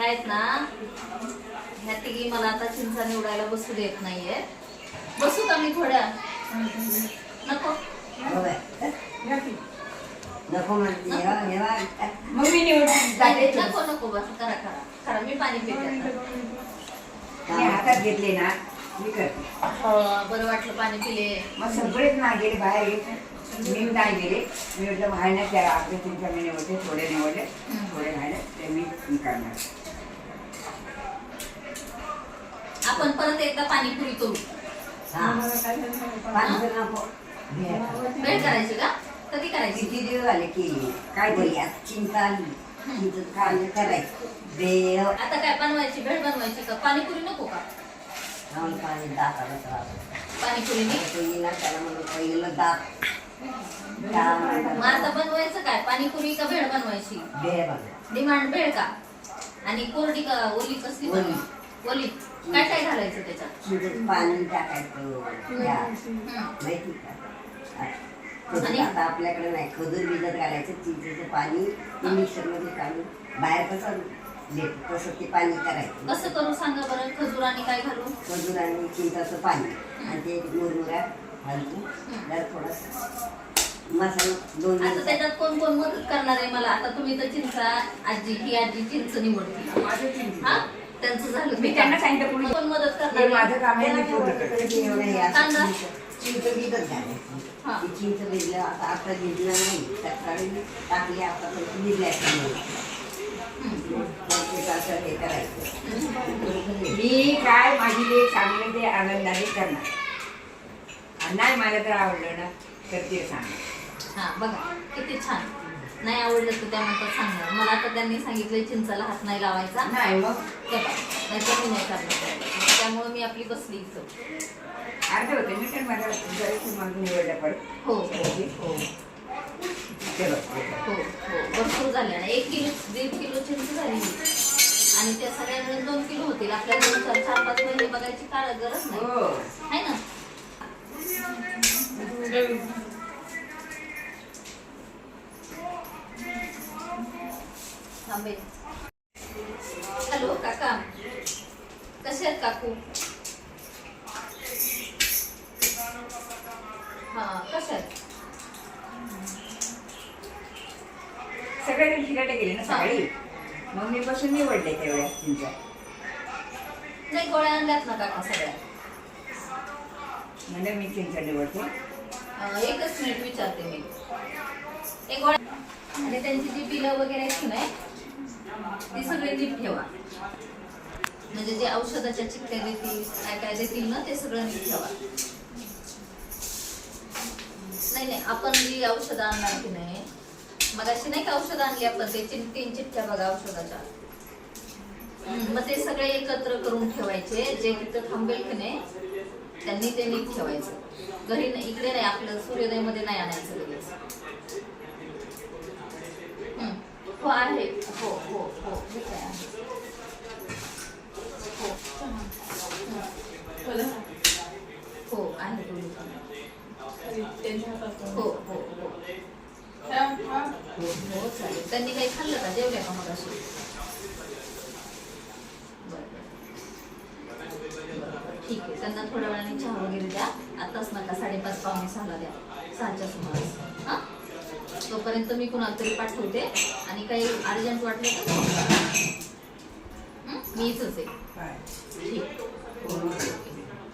ह्या आहेत ना ह्या तिघी मला आता चिंचा निवडायला बसू देत नाहीये. बसू का मी थोड्या? नको. नको. मग मी निवडून नको नको बस करा करा. करा मी पाणी पिते हातात घेतले ना मी करते. हो, बरं वाटलं पाणी पिले. मग सगळेच ना गेले बाहेर. गेले मी नाही गेले. मी म्हटलं बाहेर नाही त्या आपले तुमच्या मी निवडले थोडे निवडले. थोडे राहिले ते मी मी करणार. आपण परत एकदा पाणीपुरी करू. वेळ करायची का? कधी करायची? किती दिवस झाले की? काय चिंता आली. करायचं देव आता काय बनवायची? भेळ बनवायची का? पाणीपुरी नको का? पाणी दाताला त्रास पाणीपुरी नाही? पहिला त्याला म्हणून पहिलं दात. त्याला मग म्हणतात आता बनवायचं काय? पाणीपुरी का भेळ बनवायची? डिमांड भेळ का? आणि कोरडी का ओली कसली. बनवायची? ओली. काय काय घालायचं त्याच्यात? पाणी टाकायचं हम्म. माहिती का? आता आपल्याकडे नाही. खजूर भिजत घालायचं चिंचेचं पाणी. ते मिक्सरमध्ये काढून बाहेर कसं देत तसं ते पाणी करायचं. कसं करू सांगा बरं? खजूर आणि काय घालू? खजूर आणि चिंचाचं पाणी. आणि ते मुरमुऱ्या घालून जर थोडंसं मसाला दोन आता मिनिटं. त्याच्यात कोण कोण मदत करणार आहे मला? आता तुम्ही तर चिंचा आजी ही आजी चिंच चिंच. हा? त्यांचं झालं. मी त्यांना सांगितलं कोणी मदत हे करणार आहे? माझं काम आहे मी पूर्ण करते. हे कांदा? चिंच- हा. भिजलं आता आता भिजलं नाही. सकाळी टाकली आता भिजल्या असं हे करायचं. मी काय माझी लेख सांगलं ते आनंदाने करणार. आणि नाही मला तर आवडलं ना तर ते सांग. हा बघा किती छान. नाही आवडलं तर त्या म्हणतात सांगणार मला आता त्यांनी सांगितलं चिंचाला हात नाही लावायचा. नाही मग? नाही तर मी नाही करणार. त्यामुळे मी आपली बसली इथं. अर्ध होते मी माझ्या हो हो हो. हो हो. भरपूर झाले. ना एक किलो दीड किलो चिंच झाली आणि त्या सगळ्या मिळून दोन किलो होतील. आपल्याला दोन चार चार पाच महिने बघायची काय गरज नाही. हो. आहे ना? थांबे हॅलो काका. कसे आहेत काकू? हा कसे आहेत? सगळे फिरायला गेले ना सकाळी? मग मी बसून निवडले तेवढ्या तुमच्या. नाही गोळ्या आणल्यात ना काका सगळ्या. म्हणजे मी चिंच निवडते. अं, एकच मिनिट विचारते मी. एक गोळ्या आणि त्यांची जी बिलं वगैरे आहेत की नाही? ती सगळी नीट ठेवा. म्हणजे जे औषधाच्या चिकट्या देतील काय काय देतील ना ते सगळं नीट ठेवा. नाही नाही आपण जी औषधं आणणार की नाही मग अशी नाही का औषधं आणली आपण ते चिन- तीन चिठ्ठ्या बघा औषधाच्या. मग ते सगळे एकत्र करून ठेवायचे जे तिथं थांबेल की नाही त्यांनी ते नीट ठेवायचं. घरी नाही इकडे नाही आपलं सूर्योदयमध्ये नाही आणायचं लगेच. हो आहे. हो हो हो. काय आहे. हो. हो आहे. हो हो हो. हो हो चालेल. त्यांनी काही खाल्लं का? जेवल्या का मग अशी ठीक आहे. त्यांना थोड्या वेळाने चहा वगैरे द्या. आताच नका साडेपाच पावणे सहाला द्या. सहाच्या सुमारास. हां? तोपर्यंत मी कुणाला तरी पाठवते. आणि काही अर्जंट वाटलं तर? मी इथंच आहे? ठीक.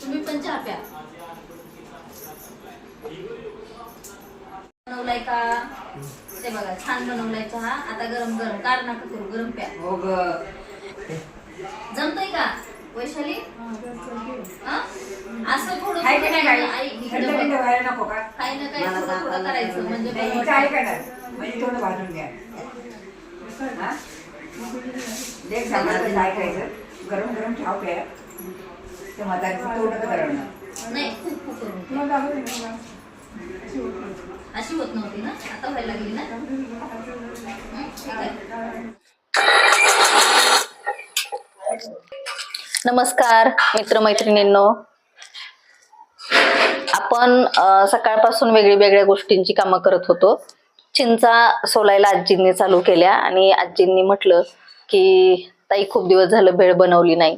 तुम्ही पण चहा प्या. बनवलाय का? ते बघा छान बनवलाय चहा. आता गरम गरम कार नका करू गरम प्या. हो जमतंय का? वैशाली? हा? असं थोडं हाय की नाही बाई? ऐक थंड इकडं थंड बघ. व्हायला नको का? काही ना काही करायचं म्हणजे म्हणजे थोडं भाजून घ्या. काय गरम गरम चहा प्या. ते म्हातारीचं तोंड करणार नाही. खूप खूप करून प्या. अशी होत नव्हती ना? आता व्हायला लागली ना? ठीक आहे. नमस्कार मित्रमैत्रिणींनो. आपण सकाळपासून वेगळ्या वेगळ्या गोष्टींची कामं करत होतो. चिंचा सोलायला आजींनी चालू केल्या आणि आजींनी म्हटलं की ताई खूप दिवस झालं भेळ बनवली नाही.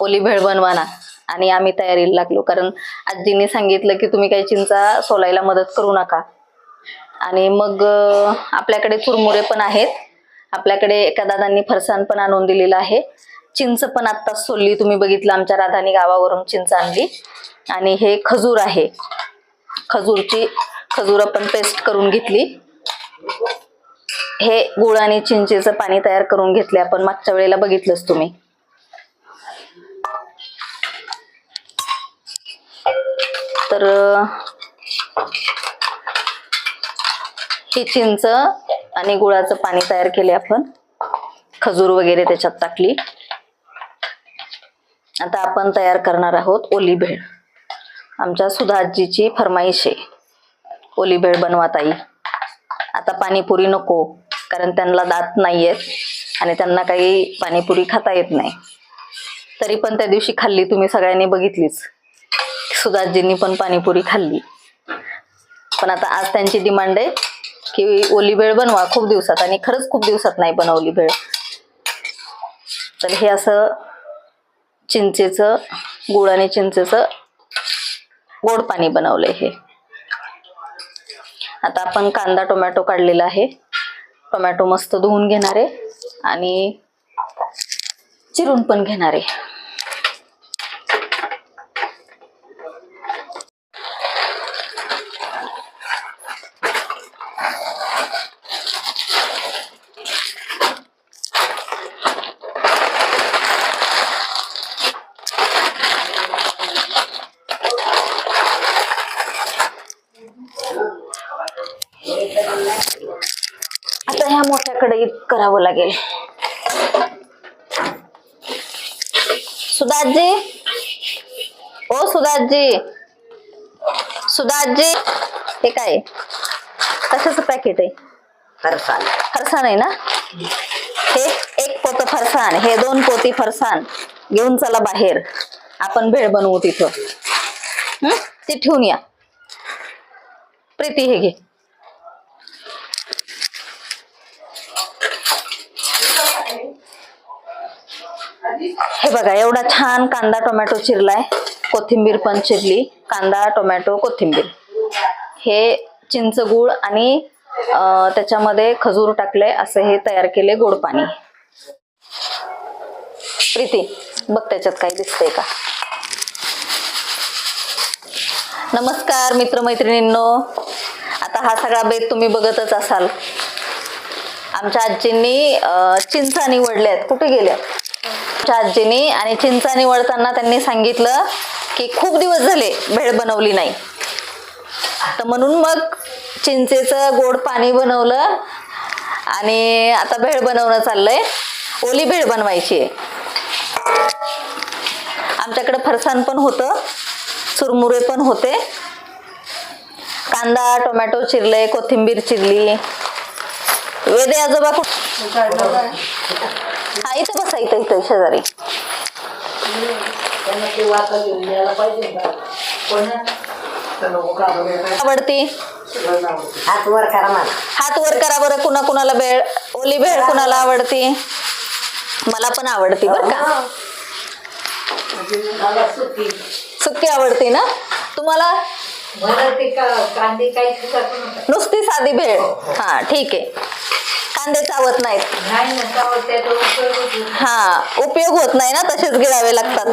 ओली भेळ बनवा ना. आणि आम्ही तयारीला लागलो. कारण आजींनी सांगितलं की तुम्ही काही चिंचा सोलायला मदत करू नका. आणि मग आपल्याकडे चुरमुरे पण आहेत. आपल्याकडे एका दादांनी फरसाण पण आणून दिलेलं आहे. चिंच पण आत्ताच सोलली तुम्ही बघितलं आमच्या राधानी गावावरून चिंच आणली. आणि हे खजूर आहे. खजूरची खजूर आपण पेस्ट करून घेतली. हे गुळ आणि चिंचेचं पाणी तयार करून घेतले आपण. मागच्या वेळेला बघितलंच तुम्ही. तर ही चिंच आणि गुळाचं पाणी तयार केले आपण. खजूर वगैरे त्याच्यात टाकली. आता आपण तयार करणार आहोत ओली भेळ. आमच्या सुधाजीची फरमाईश आहे. ओली भेळ बनवा ताई. आता पाणीपुरी नको कारण त्यांना दात नाही आहेत आणि त्यांना काही पाणीपुरी खाता येत नाही. तरी पण त्या दिवशी खाल्ली तुम्ही सगळ्यांनी बघितलीच. सुधाजींनी पण पाणीपुरी खाल्ली. पण आता आज त्यांची डिमांड आहे की ओली भेळ बनवा खूप दिवसात आणि खरंच खूप दिवसात नाही बनवली भेळ. तर हे असं चिंचेचं गुळ आणि चिंचेचं गोड पाणी बनवलंय हे. आता आपण कांदा टोमॅटो काढलेला आहे. टोमॅटो मस्त धुवून घेणार आहे आणि चिरून पण घेणार. आहे आता ह्या मोठ्या कढईत करावं लागेल. सुधाजी. ओ सुधाजी. सुधाजी. हे काय? कशाचं पॅकेट आहे? फरसाण. फरसाण आहे ना? हे एक पोत फरसाण हे दोन पोती फरसाण. घेऊन चला बाहेर. आपण भेळ बनवू तिथं. हं? ते ठेवून या. प्रीती हे घे. हे बघा एवढा छान कांदा टोमॅटो चिरलाय. कोथिंबीर पण चिरली. कांदा टोमॅटो कोथिंबीर. हे चिंच गुळ आणि त्याच्यामध्ये खजूर टाकले असं हे तयार केले गोड पाणी. प्रीती बघ त्याच्यात काही दिसतंय का? नमस्कार मित्रमैत्रिणींनो. आता हा सगळा बेत तुम्ही बघतच असाल. आमच्या आजींनी अं, चिंचा निवडल्यात कुठे गेल्या आजीनी आणि चिंचा निवडताना त्यांनी सांगितलं की खूप दिवस झाले भेळ बनवली नाही. तर म्हणून मग चिंचेचं गोड पाणी बनवलं आणि आता भेळ बनवणं चाललंय. ओली भेळ बनवायची आहे. आमच्याकडे फरसाण पण होतं चुरमुरे पण होते. कांदा टोमॅटो चिरले कोथिंबीर चिरली. वेदे आजोबा हा इथं बसा इथं इथं शेजारी. आवडती? हात वर करा मला. हात वर करा बरं कुणा कुणाला भेळ ओली भेळ कुणाला आवडती? मला पण आवडती बरं का. सुकी आवडती ना? तुम्हाला? कांदे काही. नुसती साधी भेळ हा ठीक आहे. कांदे चावत नाहीत. नाही ना चावत त्याचा उपयोग होतो. हा उपयोग होत नाही ना तसेच गिळावे लागतात.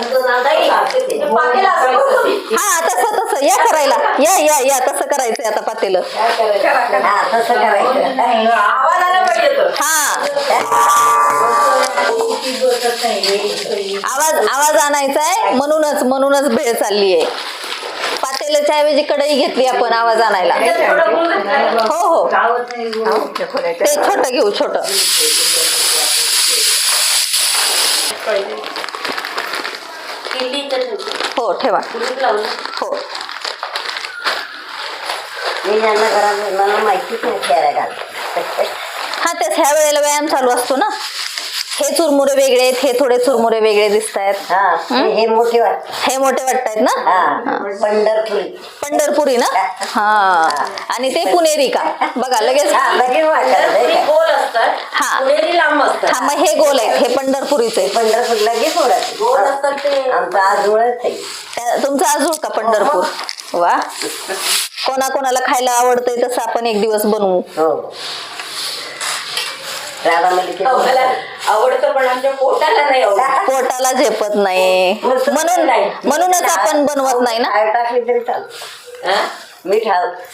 हा तसं तसं या करायला. या या या तसं करायचंय आता पातेलं. हा तसं करायचं. आवाज आला पाहिजे तो. हा. बसत नाही. आवाज आवाज आणायचा आहे म्हणूनच म्हणूनच भेळ चालली आहे पातेल्याच्या ऐवजी कढई घेतली आपण आवाज आणायला. हो हो नाही. ते छोट घेऊ छोट. हो ठेवा. हो. मी ज्यांना घरात मला माहितीच नाही खेळायला. हा तेच ह्या वेळेला व्यायाम चालू असतो ना? हे चुरमुरे वेगळे आहेत हे थोडे चुरमुरे वेगळे दिसत आहेत हा हे? मोठे वाट हे मोठे वाटतायत ना? हा पंढरपुरी. पंढरपुरी ना? हा. आणि ते पुणेरी का? बघा लगेच हा लगेच वाटत गोल असतात. असतात हा. पुणेरी लांब असतात. हा मग हे गोल आहेत हे पंढरपुरीचे. गोल असतात ते. आमचा आजोळच आहे. त्या- तुमचं अजून का पंढरपूर? वा. कोणा कोणाला खायला आवडतंय तसं आपण एक दिवस बनवू. हो. राधामध्ये आम्हाला आवडतं पण आमच्या पोटाला नाही आवडत. पोटाला झेपत नाही. म्हणून म्हणूनच आपण बनवत नाही ना? हळद टाकली तरी चालतं हा? मीठ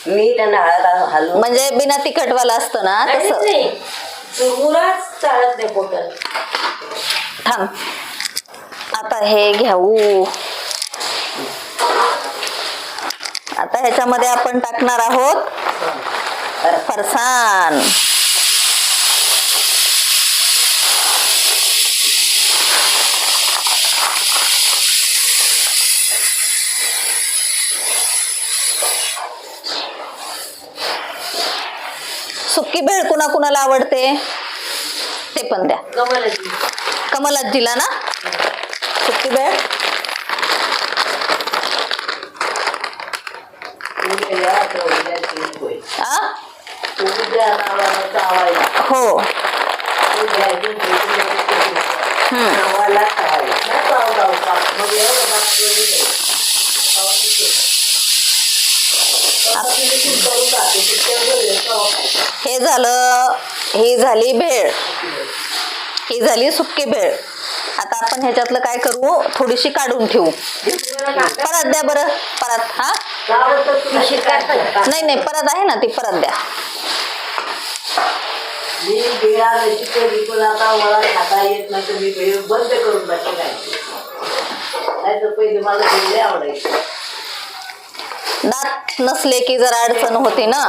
मीठ आणि हळद हलवून म्हणजे बिना तिखटवाला असतं ना आणि तसं? नाही. चुरमुराच चालत नाही पोटाला. थांब. आता हे घेऊ. आता ह्याच्यामध्ये आपण टाकणार आहोत फरसाण. सुकी भेळ कुणा कुणाला आवडते? ते पण द्या. कमलाची कमलाजीला ना? सुकी भेळ. हो? हम्म. हे झालं ही झाली भेळ. ही झाली सुकी भेळ. आता आपण ह्याच्यातलं काय करू? थोडीशी काढून ठेवू. परत द्या बरं. परत हा? नाही नाही परत आहे ना ती परत द्या. मी बिळा दात नसले की जरा अडचण होते ना.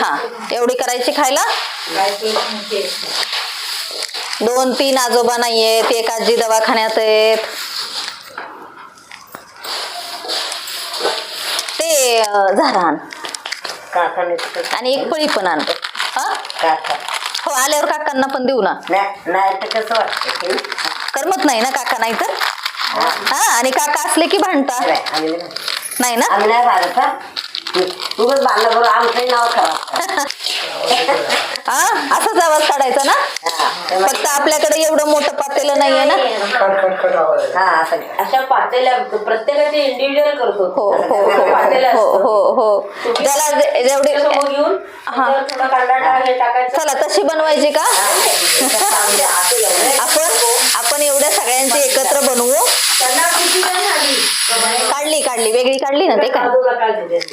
हा एवढी करायची खायला. दोन तीन आजोबा नाहीयेत एक आजी दवाखान्यात आहेत. ते झारान आणि एक पळी पण आण. हा? हो आल्यावर काकांना पण देऊ ना. नाही तर कसं वाटतं? करमत नाही ना काका नाही तर? हा. आणि काका असले की भांडता नाही, ना? आम्ही नाही हा. उगाच भांडणं करू आमचंही नाव खराब हा? असाच आवाज काढायचा ना? हा, फक्त आपल्याकडे एवढं मोठं पातेलं नाहीये ना? हा असं. अशा पातेल्या प्रत्येकाचे इंडिव्हिज्युअल करतो. हो हो हो हो हो हो ज्याला जे- जेवढी समोर घेऊन हा. त्याच्यावर थोडा कांदा टाक हे टाकायचं. चला तशी बनवायची का? चांगले असं एवढं आपण आपण एवढ्या सगळ्यांची एकत्र बनवू. त्यांना किती काढली काढली. वेगळी काढली ना ते काय? काजूला काय दिले स-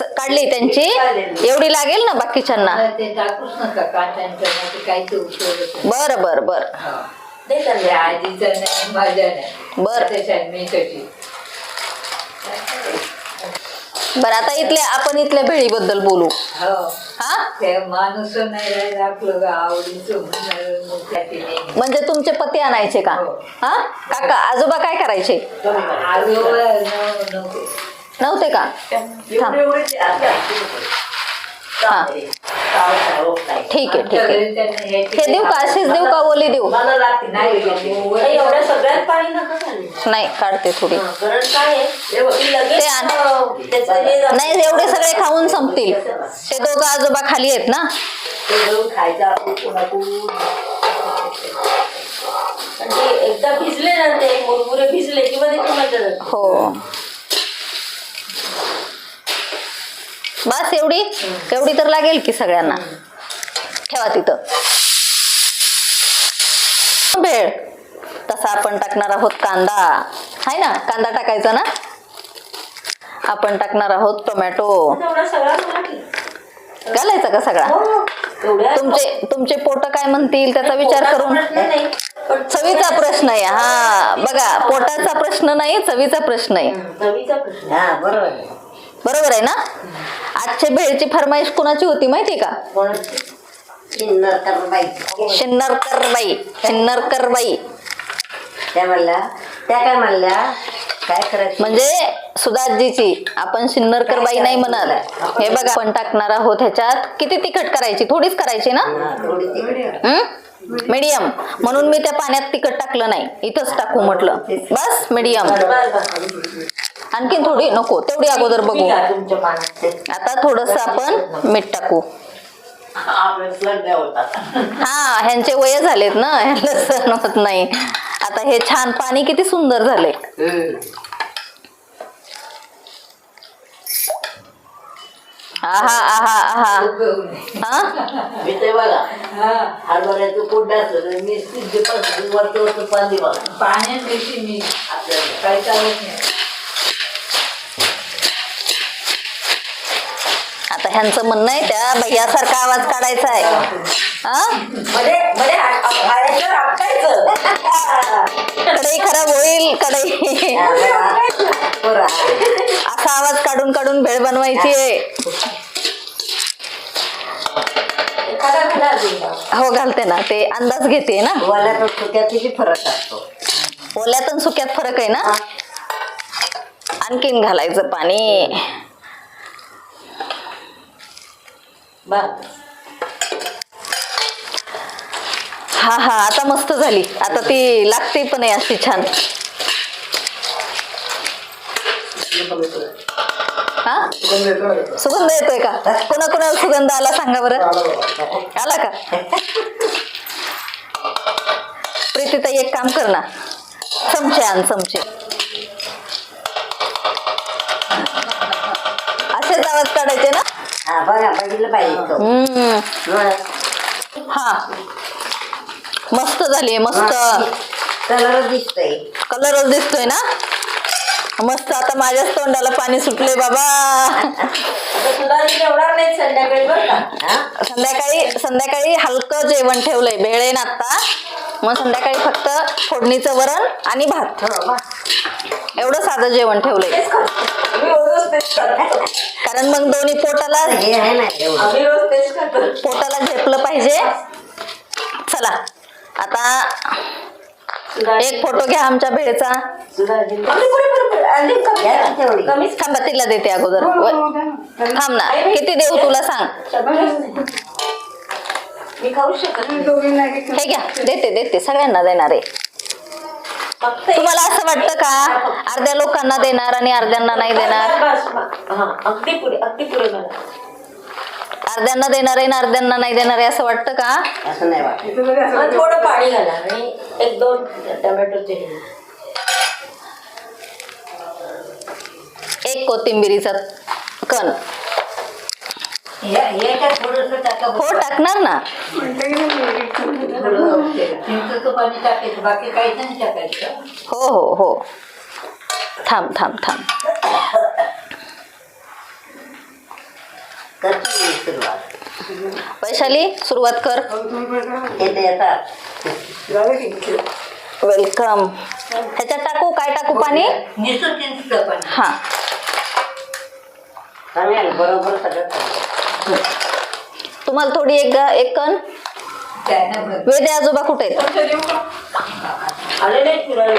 काढली त्यांची? एवढी लागेल ना बाकीच्यांना. बर बर बर. बर. बर आता इथल्या आपण इथल्या भेळीबद्दल बोलू. हो. हा? माणूस. म्हणजे तुमचे पती आणायचे का? हो. हा? काका आजोबा काय करायचे? आजोबा नव्हते का? थांब. ठीक आहे ठीक आहे. हे देऊ का? अशीच देऊ का? ओली देऊ? मला लागते नाही. एवढ्या सगळ्यात पाणी काढते थोडी. ते आण. नाही एवढे सगळे खाऊन संपतील. ते दोघं आजोबा खाली आहेत ना? एकदा भिजले ना ते मुरमुरे भिजले की मध्ये ते मजा जाते. हो. बस एवढी एवढी तर लागेल की सगळ्यांना. ठेवा तिथं. भेळ. तसा आपण टाकणार आहोत कांदा. आहे ना कांदा टाकायचा ना? आपण टाकणार आहोत टोमॅटो. घालायचा का सगळा? हो, तुमचे तुमचे पोट काय म्हणतील त्याचा विचार करून? चवीचा प्रश्न आहे. हा बघा पोटाचा प्रश्न नाही चवीचा प्रश्न आहे. बरोबर आहे. ना? आजची भेळची फरमाईश कुणाची होती माहिती का? शिन्नरकर बाई शिन्नरकर बाई त्या म्हणल्या त्या काय म्हणल्या? काय करायचं? म्हणजे सुधाजीची आपण शिन्नरकर बाई नाही म्हणाल. हे बघा आपण टाकणार आहोत ह्याच्यात. किती तिखट करायची? थोडीच करायची ना? हा, थोडी तिकडे मीडियम म्हणून मी त्या पाण्यात तिखट टाकलं नाही. इथंच टाकू म्हटलं. बस मीडियम आणखीन थोडी नको. तेवढी अगोदर बघू. आता थोडस आपण मीठ टाकू. हा ह्यांचे वय झालेत ना. ह्यांना सहन होत नाही. आता हे छान पाणी किती सुंदर झाले आहा आहा आहा. हा? मी ते बघा. हरभऱ्याचं कुंड असलं मी सिद्धी पासून वरचं वरचं पाणी बघा. पाण्यात देते मी. आपल्याला. काही चालत नाही. आता ह्यांचं म्हणणं आहे त्या भैयासारखा आवाज काढायचा आहे. कढई खराब होईल कढई. असा आवाज काढून काढून भेळ बनवायची. हो घालते ना. ते अंदाज घेते ना. ओल्यात आणि सुक्यात फरक आहे ना? आणखीन घालायचं पाणी. हा हा आता मस्त झाली. आता ती लागते पण आहे अशी छान. हा? सुगंध येतोय का? कोणा कोणाला सुगंध आला सांगा बरं. आला का? प्रीतीताई एक काम कर ना. चमचे आण चमचे. असेच आवाज काढायचे ना? हा बघा बघितलं पाहिजे तो. हम्म. हा. मस्त झाली मस्त. कलर दिसतोय. कलरच दिसतोय ना? मस्त आता माझ्याच तोंडाला पाणी सुटले बाबा. आता तुला जेवणार नाही संध्याकाळी बरं का? संध्याकाळी संध्याकाळी हलकं जेवण ठेवलंय भेळेन आता मग संध्याकाळी फक्त फोडणीचं वरण आणि भात. हो. एवढं साधं जेवण ठेवलंय. मी तेच कारण मग दोन्ही पोटाला हे आहे ना एवढं. आम्ही रोज तेच खातो पोटाला झेपलं पाहिजे. चला. आता एक फोटो घ्या आमच्या भेळचा. कमीच थांबा तिला देते अगोदर. व- थांब ना. किती देऊ तुला सांग. हे घ्या देते देते. सगळ्यांना देणार आहे. तुम्हाला असं वाटतं का? अर्ध्या लोकांना देणार आणि अर्ध्यांना नाही देणार? अर्ध्यांना देणार आहे आणि अर्ध्यांना नाही देणार आहे असं वाटतं का? असं नाही वाटत. मग थोडं पाणी घाला आणि एक दोन टोमॅटोचे हे. एक कोथिंबिरीचा कण. हे हे काय थोडंसं टाका हो टाकणार ना. चिंचेचं पाणी टाकायचं. बाकी काहीच नाही टाकायचं. हो हो हो. थांब थांब थांब. सुरुवात. वैशाली सुरुवात कर. येते येतात वेलकम ह्याच्यात टाकू? काय टाकू पाणी? हा. चांगलं बरोबर सगळं चांगलं. तुम्हाला थोडी एक गा- एक कण? वेदे आजोबा कुठे आहेत? आले नाही फिरायला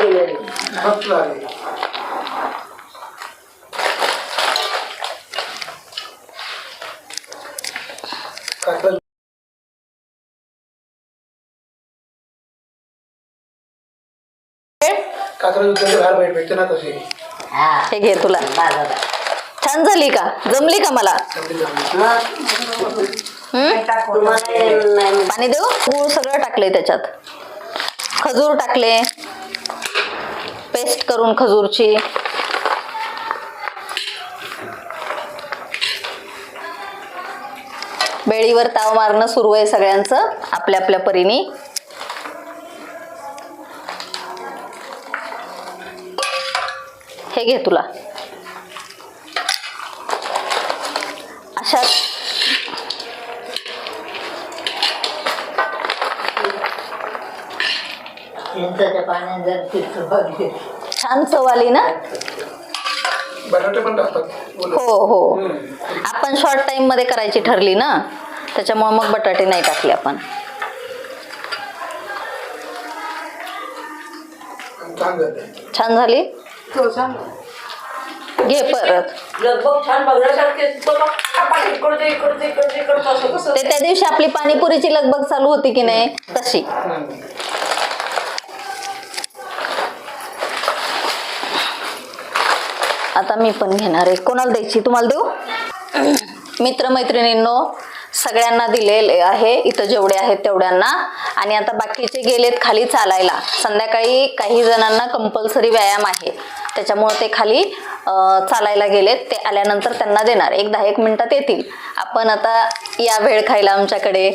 बाहेर भेटते ना तशी. हा. हे घे तुला. छान झाली का? जमली का मला? हम्म? पाणी देऊ? गूळ सगळं टाकलंय त्याच्यात. खजूर टाकले. पेस्ट करून खजूरची. बेळीवर ताव मारणं सुरू आहे सगळ्यांचं आपल्या आपल्या परीने. हे घे तुला. अशा छान चव आली ना. हो हो. आपण शॉर्ट टाइममध्ये करायची ठरली ना? त्याच्यामुळे मग बटाटे नाही टाकले आपण. छान झाले? घे परत. ते त्या दिवशी आपली पाणीपुरीची लगबग चालू होती की नाही तशी. आता मी पण घेणार आहे. कोणाला द्यायची? तुम्हाला देऊ? मित्रमैत्रिणींनो सगळ्यांना दिलेले आहे इथं जेवढे आहेत तेवढ्यांना. आणि आता बाकीचे गेलेत खाली चालायला. संध्याकाळी काही जणांना कंपल्सरी व्यायाम आहे. त्याच्यामुळे ते खाली चालायला गेलेत. ते आल्यानंतर त्यांना देणार. एक दहा एक मिनिटात येतील. आपण आता या वेळ खायला आमच्याकडे.